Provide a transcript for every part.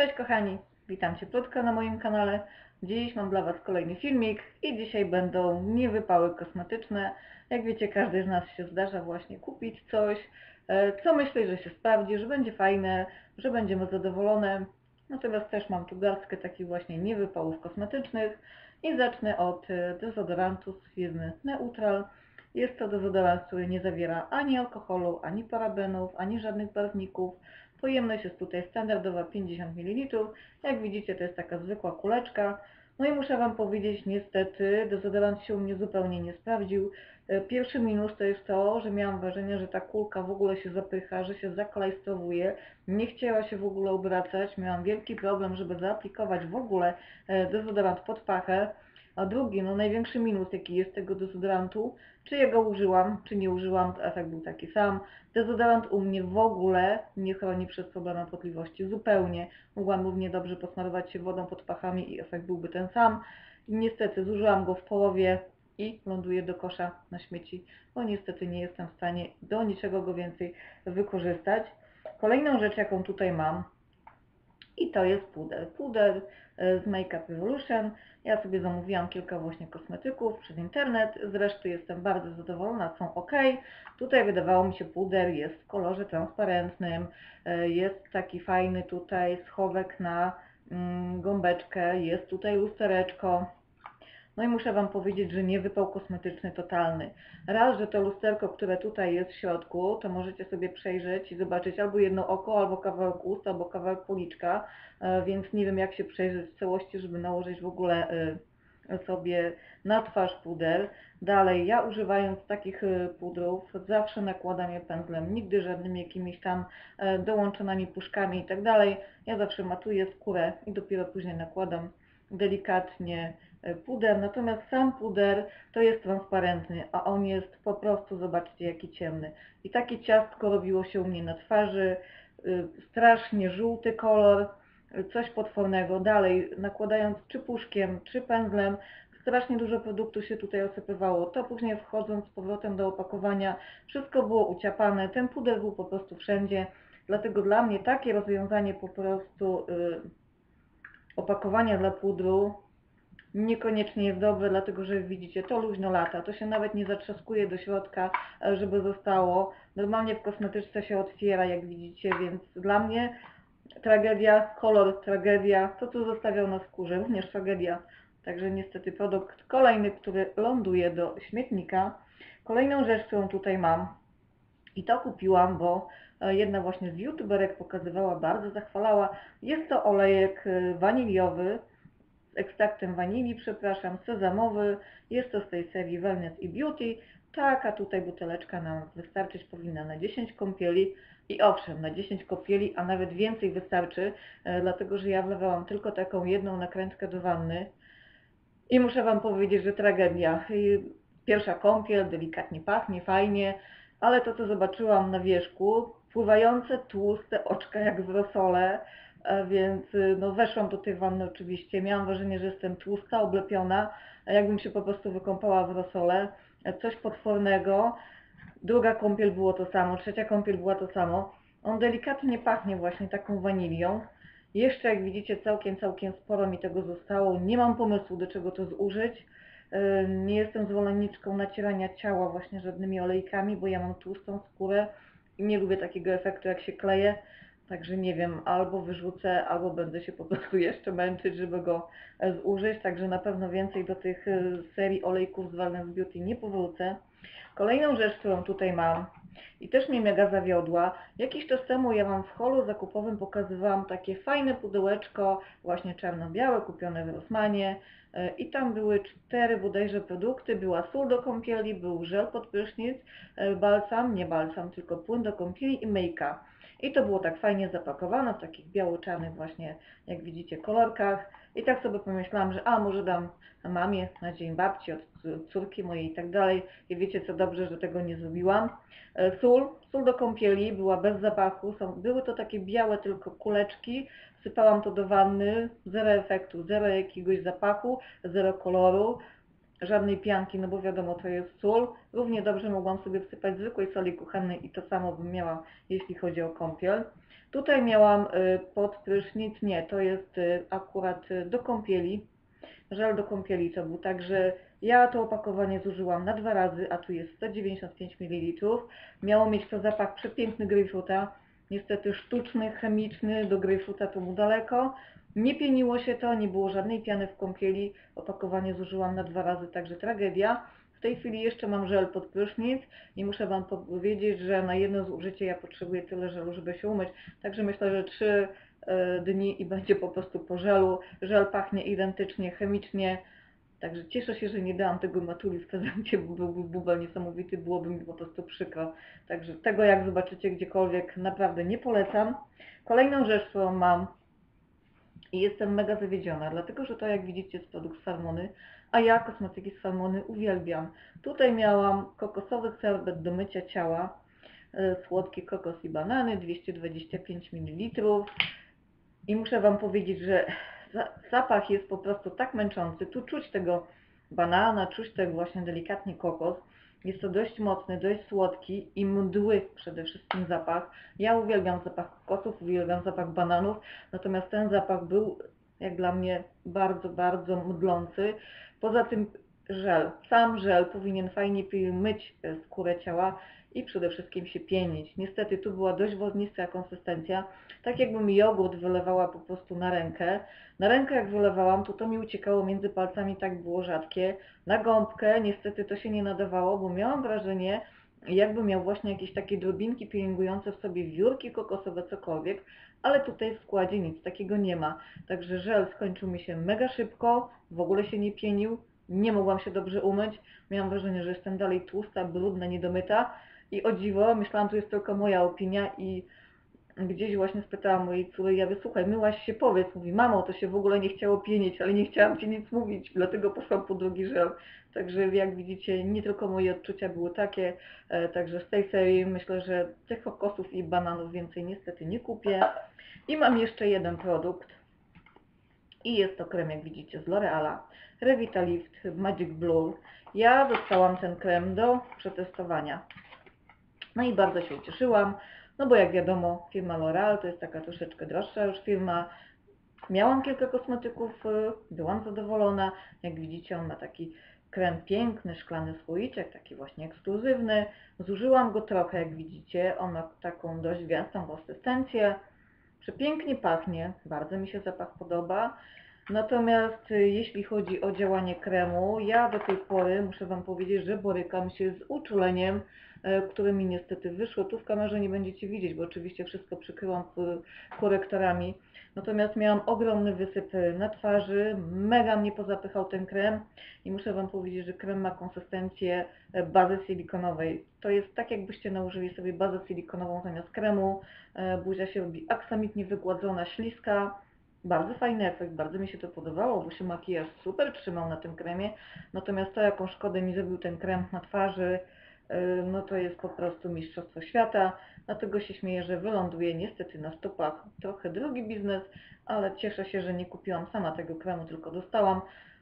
Cześć kochani, witam Cię krótko na moim kanale. Dziś mam dla Was kolejny filmik i dzisiaj będą niewypały kosmetyczne. Jak wiecie, każdy z nas się zdarza właśnie kupić coś, e, co myśli, że się sprawdzi, że będzie fajne, że będziemy zadowolone. Natomiast też mam tu garstkę takich właśnie niewypałów kosmetycznych i zacznę od e, dezodorantu z firmy Neutral. Jest to dezodorant, który nie zawiera ani alkoholu, ani parabenów, ani żadnych barwników. Pojemność jest tutaj standardowa 50 ml. Jak widzicie, to jest taka zwykła kuleczka. No i muszę Wam powiedzieć, niestety, dezodorant się u mnie zupełnie nie sprawdził. E, Pierwszy minus to jest to, że miałam wrażenie, że ta kulka w ogóle się zapycha, że się zaklajstrowuje, nie chciała się w ogóle obracać. Miałam wielki problem, żeby zaaplikować w ogóle e, dezodorant pod pachę. A drugi, no największy minus jaki jest tego dezodorantu, czy ja go użyłam, czy nie użyłam, to efekt był taki sam. Dezodorant u mnie w ogóle nie chroni przed problemem potliwości, zupełnie. Mogłam równie dobrze posmarować się wodą pod pachami i efekt byłby ten sam. Niestety zużyłam go w połowie i ląduje do kosza na śmieci, bo niestety nie jestem w stanie do niczego go więcej wykorzystać. Kolejną rzecz, jaką tutaj mam, i to jest puder. Puder e, z Makeup Revolution. Ja sobie zamówiłam kilka właśnie kosmetyków przez internet. Zresztą jestem bardzo zadowolona, są ok. Tutaj wydawało mi się puder jest w kolorze transparentnym. e, Jest taki fajny tutaj schowek na mm, gąbeczkę. Jest tutaj lustereczko. No i muszę Wam powiedzieć, że nie wypał kosmetyczny totalny. Raz, że to lusterko, które tutaj jest w środku, to możecie sobie przejrzeć i zobaczyć albo jedno oko, albo kawałek ust, albo kawałek policzka, e, więc nie wiem jak się przejrzeć w całości, żeby nałożyć w ogóle e, sobie na twarz puder. Dalej, ja używając takich e, pudrów zawsze nakładam je pędzlem, nigdy żadnymi jakimiś tam dołączonymi puszkami i tak dalej. Ja zawsze matuję skórę i dopiero później nakładam delikatnie e, puder, natomiast sam puder to jest transparentny, a on jest po prostu, zobaczcie jaki ciemny. I takie ciastko robiło się u mnie na twarzy, y, strasznie żółty kolor, y, coś potwornego. Dalej, nakładając czy puszkiem, czy pędzlem, strasznie dużo produktu się tutaj osypywało. To później wchodząc z powrotem do opakowania, wszystko było uciapane, ten puder był po prostu wszędzie. Dlatego dla mnie takie rozwiązanie po prostu y, opakowania dla pudru niekoniecznie jest dobre, dlatego że widzicie, to luźno lata, to się nawet nie zatrzaskuje do środka, e, żeby zostało. Normalnie w kosmetyczce się otwiera, jak widzicie, więc dla mnie tragedia, kolor tragedia, to co zostawiał na skórze, również tragedia. Także niestety produkt kolejny, który ląduje do śmietnika. Kolejną rzecz, którą tutaj mam i to kupiłam, bo jedna właśnie z youtuberek pokazywała, bardzo zachwalała. Jest to olejek e, waniliowy z ekstraktem wanilii, przepraszam, sezamowy. Jest to z tej serii Wellness i Beauty. Taka tutaj buteleczka nam wystarczyć powinna na 10 kąpieli. I owszem, na 10 kąpieli, a nawet więcej wystarczy, e, dlatego że ja wlewałam tylko taką jedną nakrętkę do wanny. I muszę Wam powiedzieć, że tragedia. Pierwsza kąpiel, delikatnie pachnie, fajnie, ale to co zobaczyłam na wierzchu, pływające tłuste oczka jak w rosole, e, więc y, no weszłam do tej wanny oczywiście, miałam wrażenie, że jestem tłusta, oblepiona, jakbym się po prostu wykąpała w rosole, E, coś potwornego. Druga kąpiel było to samo, trzecia kąpiel była to samo. On delikatnie pachnie właśnie taką wanilią. Jeszcze jak widzicie całkiem, całkiem sporo mi tego zostało. Nie mam pomysłu do czego to zużyć. Yy, Nie jestem zwolenniczką nacierania ciała właśnie żadnymi olejkami, bo ja mam tłustą skórę i nie lubię takiego efektu jak się kleje. Także nie wiem, albo wyrzucę, albo będę się po prostu jeszcze męczyć, żeby go e, zużyć. Także na pewno więcej do tych e, serii olejków z Wellness Beauty nie powrócę. Kolejną rzecz, którą tutaj mam i też mnie mega zawiodła. Jakiś czas temu ja Wam w holu zakupowym pokazywałam takie fajne pudełeczko, właśnie czarno-białe, kupione w Rossmanie. E, I tam były cztery bodajże produkty. Była sól do kąpieli, był żel pod prysznic, e, balsam, nie balsam, tylko płyn do kąpieli i myjka. I to było tak fajnie zapakowane w takich biało-czarnych właśnie, jak widzicie, kolorkach. I tak sobie pomyślałam, że a może dam mamie na dzień babci od córki mojej i tak dalej. I wiecie co, dobrze, że tego nie zrobiłam. E, Sól, sól do kąpieli, była bez zapachu. Są, były to takie białe tylko kuleczki. Wsypałam to do wanny, zero efektu, zero jakiegoś zapachu, zero koloru. Żadnej pianki, no bo wiadomo, to jest sól. Równie dobrze mogłam sobie wsypać zwykłej soli kuchennej i to samo bym miała, jeśli chodzi o kąpiel. Tutaj miałam y, pod prysznic, nie, to jest y, akurat y, do kąpieli, żel do kąpieli to był, także ja to opakowanie zużyłam na dwa razy, a tu jest 195 ml. Miało mieć to zapach przepiękny grejpfruta, niestety sztuczny, chemiczny, do grejpfruta to mu daleko. Nie pieniło się to, nie było żadnej piany w kąpieli, opakowanie zużyłam na dwa razy, także tragedia. W tej chwili jeszcze mam żel pod prysznic i muszę Wam powiedzieć, że na jedno zużycie ja potrzebuję tyle żelu, żeby się umyć. Także myślę, że 3 dni i będzie po prostu po żelu. Żel pachnie identycznie, chemicznie. Także cieszę się, że nie dałam tego matuli w prezencie, bo byłby bubel niesamowity, byłoby mi po prostu przykro. Także tego jak zobaczycie gdziekolwiek naprawdę nie polecam. Kolejną rzecz, którą mam i jestem mega zawiedziona, dlatego że to jak widzicie jest produkt z Salmony, a ja kosmetyki z Salmony uwielbiam. Tutaj miałam kokosowy serbet do mycia ciała, e, słodki kokos i banany, 225 ml. I muszę Wam powiedzieć, że zapach jest po prostu tak męczący. Tu czuć tego banana, czuć ten właśnie delikatnie kokos. Jest to dość mocny, dość słodki i mdły przede wszystkim zapach. Ja uwielbiam zapach kokosów, uwielbiam zapach bananów, natomiast ten zapach był jak dla mnie bardzo, bardzo mdlący. Poza tym żel, sam żel powinien fajnie myć skórę ciała i przede wszystkim się pienić. Niestety tu była dość wodnista konsystencja, tak jakbym jogurt wylewała po prostu na rękę. Na rękę jak wylewałam, to to mi uciekało między palcami, tak było rzadkie. Na gąbkę niestety to się nie nadawało, bo miałam wrażenie, jakby miał właśnie jakieś takie drobinki pielęgnujące w sobie wiórki kokosowe, cokolwiek, ale tutaj w składzie nic takiego nie ma. Także żel skończył mi się mega szybko, w ogóle się nie pienił, nie mogłam się dobrze umyć. Miałam wrażenie, że jestem dalej tłusta, brudna, niedomyta. I o dziwo, myślałam, to jest tylko moja opinia i gdzieś właśnie spytałam mojej córy, ja słuchaj, myłaś się, powiedz. Mówi, mamo, to się w ogóle nie chciało pienić, ale nie chciałam ci nic mówić, dlatego poszłam po drugi żel. Także jak widzicie, nie tylko moje odczucia były takie, e, także z tej serii myślę, że tych kokosów i bananów więcej niestety nie kupię. I mam jeszcze jeden produkt. I jest to krem, jak widzicie, z L'Oreala. Revitalift Magic Blue. Ja dostałam ten krem do przetestowania. No i bardzo się ucieszyłam, no bo jak wiadomo, firma L'Oreal to jest taka troszeczkę droższa już firma. Miałam kilka kosmetyków, y, byłam zadowolona. Jak widzicie, on ma taki krem piękny, szklany słoiczek, taki właśnie ekskluzywny. Zużyłam go trochę, jak widzicie. On ma taką dość gęstą konsystencję. Przepięknie pachnie, bardzo mi się zapach podoba. Natomiast y, jeśli chodzi o działanie kremu, ja do tej pory muszę Wam powiedzieć, że borykam się z uczuleniem, e, które mi niestety wyszło. Tu w kamerze nie będziecie widzieć, bo oczywiście wszystko przykryłam korektorami. Natomiast miałam ogromny wysyp na twarzy, mega mnie pozapychał ten krem i muszę Wam powiedzieć, że krem ma konsystencję e, bazy silikonowej. To jest tak jakbyście nałożyli sobie bazę silikonową zamiast kremu, e, buzia się robi aksamitnie wygładzona, śliska, bardzo fajny efekt, bardzo mi się to podobało, bo się makijaż super trzymał na tym kremie, natomiast to jaką szkodę mi zrobił ten krem na twarzy, no to jest po prostu mistrzostwo świata, dlatego się śmieję, że wyląduje niestety na stopach trochę drugi biznes, ale cieszę się, że nie kupiłam sama tego kremu, tylko dostałam,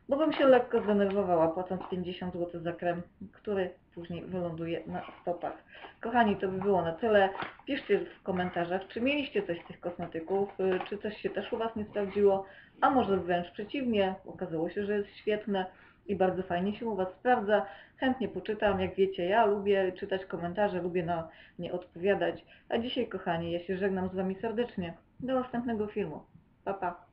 bo bym się lekko zdenerwowała płacąc 50 zł za krem, który później wyląduje na stopach. Kochani, to by było na tyle. Piszcie w komentarzach, czy mieliście coś z tych kosmetyków, y, czy coś się też u Was nie sprawdziło, a może wręcz przeciwnie, okazało się, że jest świetne i bardzo fajnie się u Was sprawdza. Chętnie poczytam, jak wiecie, ja lubię czytać komentarze, lubię na nie odpowiadać. A dzisiaj, kochani, ja się żegnam z Wami serdecznie. Do następnego filmu. Pa, pa.